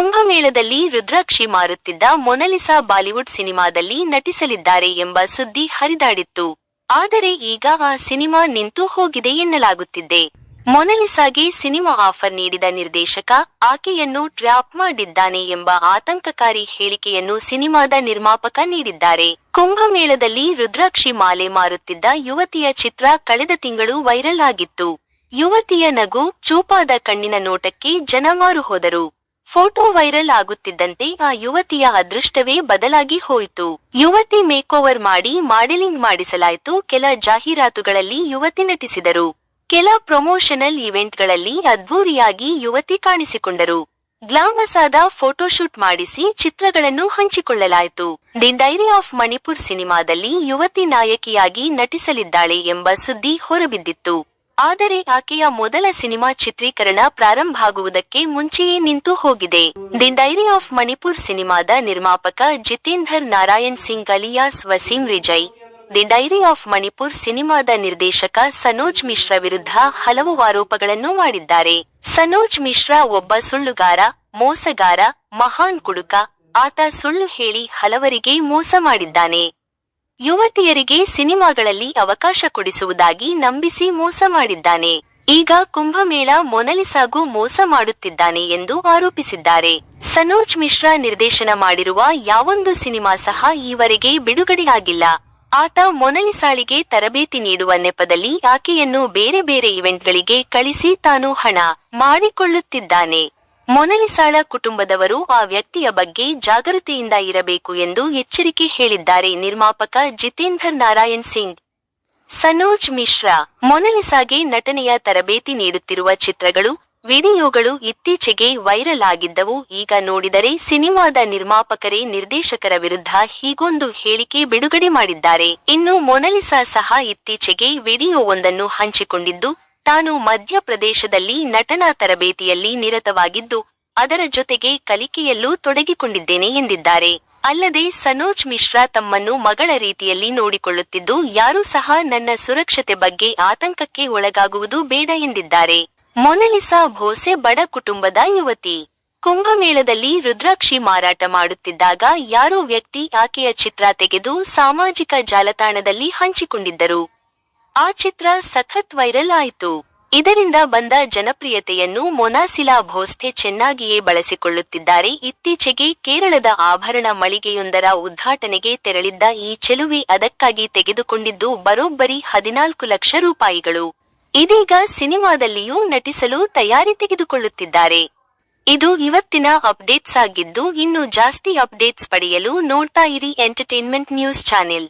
ಕುಂಭಮೇಳದಲ್ಲಿ ರುದ್ರಾಕ್ಷಿ ಮಾರುತ್ತಿದ್ದ ಮೊನಲಿಸಾ ಬಾಲಿವುಡ್ ಸಿನಿಮಾದಲ್ಲಿ ನಟಿಸಲಿದ್ದಾರೆ ಎಂಬ ಸುದ್ದಿ ಹರಿದಾಡಿತ್ತು. ಆದರೆ ಈಗ ಆ ಸಿನಿಮಾ ನಿಂತು ಹೋಗಿದೆ ಎನ್ನಲಾಗುತ್ತಿದೆ. ಮೊನಲಿಸಾಗೆ ಸಿನಿಮಾ ಆಫರ್ ನೀಡಿದ ನಿರ್ದೇಶಕ ಆಕೆಯನ್ನು ಟ್ರ್ಯಾಪ್ ಮಾಡಿದ್ದಾನೆ ಎಂಬ ಆತಂಕಕಾರಿ ಹೇಳಿಕೆಯನ್ನು ಸಿನಿಮಾದ ನಿರ್ಮಾಪಕ ನೀಡಿದ್ದಾರೆ. ಕುಂಭಮೇಳದಲ್ಲಿ ರುದ್ರಾಕ್ಷಿ ಮಾಲೆ ಮಾರುತ್ತಿದ್ದ ಯುವತಿಯ ಚಿತ್ರ ಕಳೆದ ತಿಂಗಳು ವೈರಲ್ ಆಗಿತ್ತು. ಯುವತಿಯ ನಗು ಚೂಪಾದ ಕಣ್ಣಿನ ನೋಟಕ್ಕೆ ಜನ ಮಾರು ಹೋದರು. ಫೋಟೋ ವೈರಲ್ ಆಗುತ್ತಿದ್ದಂತೆ ಆ ಯುವತಿಯ ಅದೃಷ್ಟವೇ ಬದಲಾಗಿ ಹೋಯಿತು. ಯುವತಿ ಮೇಕೋವರ್ ಮಾಡಿ ಮಾಡೆಲಿಂಗ್ ಮಾಡಿಸಲಾಯಿತು. ಕೆಲ ಜಾಹೀರಾತುಗಳಲ್ಲಿ ಯುವತಿ ನಟಿಸಿದರು. ಕೆಲ ಪ್ರಮೋಷನಲ್ ಇವೆಂಟ್ಗಳಲ್ಲಿ ಅದ್ಭೂರಿಯಾಗಿ ಯುವತಿ ಕಾಣಿಸಿಕೊಂಡರು. ಗ್ಲಾಮಸ್ ಆದ ಫೋಟೋಶೂಟ್ ಮಾಡಿಸಿ ಚಿತ್ರಗಳನ್ನು ಹಂಚಿಕೊಳ್ಳಲಾಯಿತು. ದಿ ಡೈರಿ ಆಫ್ ಮಣಿಪುರ್ ಸಿನಿಮಾದಲ್ಲಿ ಯುವತಿ ನಾಯಕಿಯಾಗಿ ನಟಿಸಲಿದ್ದಾಳೆ ಎಂಬ ಸುದ್ದಿ ಹೊರಬಿದ್ದಿತ್ತು. ಆದರೆ ಆಕೆಯ ಮೊದಲ ಸಿನಿಮಾ ಚಿತ್ರೀಕರಣ ಪ್ರಾರಂಭಾಗುವುದಕ್ಕೆ ಮುಂಚೆಯೇ ನಿಂತು ಹೋಗಿದೆ. ದಿ ಡೈರಿ ಆಫ್ ಮಣಿಪುರ್ ಸಿನಿಮಾದ ನಿರ್ಮಾಪಕ Jitender Narayan Singh alias Wasim Rizai, the diary of Manipur ಸಿನಿಮಾದ ನಿರ್ದೇಶಕ ಸನೋಜ್ ಮಿಶ್ರಾ ವಿರುದ್ಧ ಹಲವು ಆರೋಪಗಳನ್ನು ಮಾಡಿದ್ದಾರೆ. ಸನೋಜ್ ಮಿಶ್ರಾ ಒಬ್ಬ ಸುಳ್ಳುಗಾರ, ಮೋಸಗಾರ, ಮಹಾನ್ ಕುಡುಕ, ಆತ ಸುಳ್ಳು ಹೇಳಿ ಹಲವರಿಗೆ ಮೋಸ ಮಾಡಿದ್ದಾನೆ. ಯುವತಿಯರಿಗೆ ಸಿನಿಮಾಗಳಲ್ಲಿ ಅವಕಾಶ ಕೊಡಿಸುವುದಾಗಿ ನಂಬಿಸಿ ಮೋಸ ಮಾಡಿದ್ದಾನೆ. ಈಗ ಕುಂಭಮೇಳ ಮೊನಲಿಸಾಗು ಮೋಸ ಮಾಡುತ್ತಿದ್ದಾನೆ ಎಂದು ಆರೋಪಿಸಿದ್ದಾರೆ. ಸನೋಜ್ ಮಿಶ್ರಾ ನಿರ್ದೇಶನ ಮಾಡಿರುವ ಯಾವೊಂದು ಸಿನಿಮಾ ಸಹ ಈವರೆಗೆ ಬಿಡುಗಡೆಯಾಗಿಲ್ಲ. ಆತ ಮೊನಲಿಸಾಳಿಗೆ ತರಬೇತಿ ನೀಡುವ ನೆಪದಲ್ಲಿ ಆಕೆಯನ್ನು ಬೇರೆ ಬೇರೆ ಇವೆಂಟ್ಗಳಿಗೆ ಕಳಿಸಿ ತಾನು ಹಣ ಮಾಡಿಕೊಳ್ಳುತ್ತಿದ್ದಾನೆ. ಮೊನಲಿಸಾಳ ಕುಟುಂಬದವರು ಆ ವ್ಯಕ್ತಿಯ ಬಗ್ಗೆ ಜಾಗೃತಿಯಿಂದ ಇರಬೇಕು ಎಂದು ಎಚ್ಚರಿಕೆ ಹೇಳಿದ್ದಾರೆ ನಿರ್ಮಾಪಕ ಜಿತೇಂದರ್ ನಾರಾಯಣ್ ಸಿಂಗ್. ಸನೋಜ್ ಮಿಶ್ರಾ ಮೊನಲಿಸಾಗೆ ನಟನೆಯ ತರಬೇತಿ ನೀಡುತ್ತಿರುವ ಚಿತ್ರಗಳು, ವಿಡಿಯೋಗಳು ಇತ್ತೀಚೆಗೆ ವೈರಲ್ ಆಗಿದ್ದವು. ಈಗ ನೋಡಿದರೆ ಸಿನಿಮಾದ ನಿರ್ಮಾಪಕರೇ ನಿರ್ದೇಶಕರ ವಿರುದ್ಧ ಹೀಗೊಂದು ಹೇಳಿಕೆ ಬಿಡುಗಡೆ ಮಾಡಿದ್ದಾರೆ. ಇನ್ನು ಮೊನಲಿಸಾ ಸಹ ಇತ್ತೀಚೆಗೆ ವಿಡಿಯೋವೊಂದನ್ನು ಹಂಚಿಕೊಂಡಿದ್ದು ತಾನು ಮಧ್ಯಪ್ರದೇಶದಲ್ಲಿ ನಟನಾ ತರಬೇತಿಯಲ್ಲಿ ನಿರತವಾಗಿದ್ದು, ಅದರ ಜೊತೆಗೆ ಕಲಿಕೆಯಲ್ಲೂ ತೊಡಗಿಕೊಂಡಿದ್ದೇನೆ ಎಂದಿದ್ದಾರೆ. ಅಲ್ಲದೆ ಸನೋಜ್ ಮಿಶ್ರಾ ತಮ್ಮನ್ನು ಮಗಳ ರೀತಿಯಲ್ಲಿ ನೋಡಿಕೊಳ್ಳುತ್ತಿದ್ದು, ಯಾರೂ ಸಹ ನನ್ನ ಸುರಕ್ಷತೆ ಬಗ್ಗೆ ಆತಂಕಕ್ಕೆ ಒಳಗಾಗುವುದು ಬೇಡ ಎಂದಿದ್ದಾರೆ. ಮೊನಲಿಸಾ ಭೋಸೆ ಬಡ ಕುಟುಂಬದ ಯುವತಿ. ಕುಂಭಮೇಳದಲ್ಲಿ ರುದ್ರಾಕ್ಷಿ ಮಾರಾಟ ಮಾಡುತ್ತಿದ್ದಾಗ ಯಾರೋ ವ್ಯಕ್ತಿ ಆಕೆಯ ಚಿತ್ರ ತೆಗೆದು ಸಾಮಾಜಿಕ ಜಾಲತಾಣದಲ್ಲಿ ಹಂಚಿಕೊಂಡಿದ್ದರು. ಆ ಚಿತ್ರ ಸಖತ್ ವೈರಲ್ ಆಯಿತು. ಇದರಿಂದ ಬಂದ ಜನಪ್ರಿಯತೆಯನ್ನು ಮೊನಾಸಿಲಾ ಭೋಸ್ತೆ ಚೆನ್ನಾಗಿಯೇ ಬಳಸಿಕೊಳ್ಳುತ್ತಿದ್ದಾರೆ. ಇತ್ತೀಚೆಗೆ ಕೇರಳದ ಆಭರಣ ಮಳಿಗೆಯೊಂದರ ಉದ್ಘಾಟನೆಗೆ ತೆರಳಿದ್ದ ಈ ಚೆಲುವೆ ಅದಕ್ಕಾಗಿ ತೆಗೆದುಕೊಂಡಿದ್ದು ಬರೋಬ್ಬರಿ ಹದಿನಾಲ್ಕು ಲಕ್ಷ ರೂಪಾಯಿಗಳು. ಇದೀಗ ಸಿನಿಮಾದಲ್ಲಿಯೂ ನಟಿಸಲು ತಯಾರಿ ತೆಗೆದುಕೊಳ್ಳುತ್ತಿದ್ದಾರೆ. ಇದು ಇವತ್ತಿನ ಅಪ್ಡೇಟ್ಸ್ ಆಗಿದ್ದು, ಇನ್ನು ಜಾಸ್ತಿ ಅಪ್ಡೇಟ್ಸ್ ಪಡೆಯಲು ನೋಡ್ತಾ ಇರಿ ಎಂಟರ್ಟೈನ್ಮೆಂಟ್ ನ್ಯೂಸ್ ಚಾನೆಲ್